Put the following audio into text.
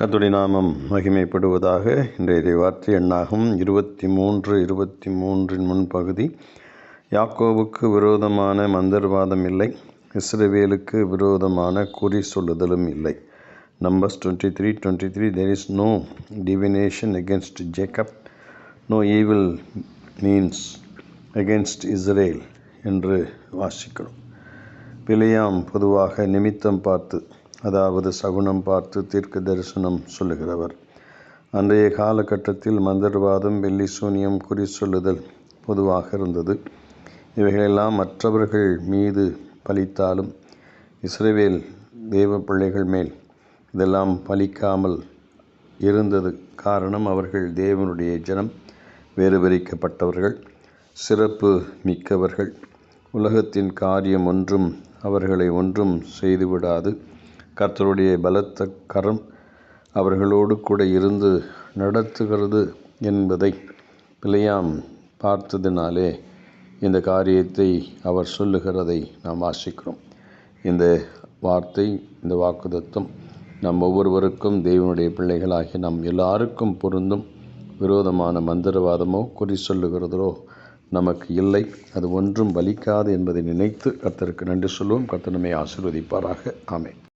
கத்துடி நாமம் மகிமைப்படுவதாக இன்றைய வார்த்தை எண்ணாகும். இருபத்தி மூன்று இருபத்தி மூன்றின் முன்பகுதி. யாக்கோவுக்கு விரோதமான மந்தர்வாதம் இல்லை. இஸ்ரேவேலுக்கு விரோதமான குறி சொல்லுதலும் இல்லை. Numbers twenty three twenty three there is no divination against Jacob no evil means against Israel என்று வாசிக்கிறோம். பிலியாம் பொதுவாக நிமித்தம் பார்த்து அதாவது சகுனம் பார்த்து தீர்க்க தரிசனம் சொல்லுகிறவர். அன்றைய காலகட்டத்தில் மந்திரவாதம் வெள்ளி சூனியம் குறி சொல்லுதல் பொதுவாக இருந்தது. இவைகளெல்லாம் மற்றவர்கள் மீது பலித்தாலும் இஸ்ரேவேல் தேவ பிள்ளைகள் மேல் இதெல்லாம் பலிக்காமல் இருந்தது. காரணம் அவர்கள் தேவனுடைய ஜனம் வேறுபரிக்கப்பட்டவர்கள் சிறப்பு மிக்கவர்கள். உலகத்தின் காரியம் ஒன்றும் அவர்களை ஒன்றும் செய்துவிடாது. கர்த்தருடைய பலத்த கரம் அவர்களோடு கூட இருந்து நடத்துகிறது என்பதை பிழையாம் பார்த்ததினாலே இந்த காரியத்தை அவர் சொல்லுகிறதை நாம் வாசிக்கிறோம் இந்த வார்த்தை இந்த வாக்குதத்தம் நம் ஒவ்வொருவருக்கும் தெய்வனுடைய பிள்ளைகளாகி நம் எல்லாருக்கும் பொருந்தும். விரோதமான மந்திரவாதமோ குறி சொல்லுகிறதோ நமக்கு இல்லை. அது ஒன்றும் வலிக்காது என்பதை நினைத்து கர்த்தருக்கு நன்றி சொல்லுவோம். கர்த்தனமே ஆசிர்வதிப்பாராக. ஆசீர்வதிப்பாராக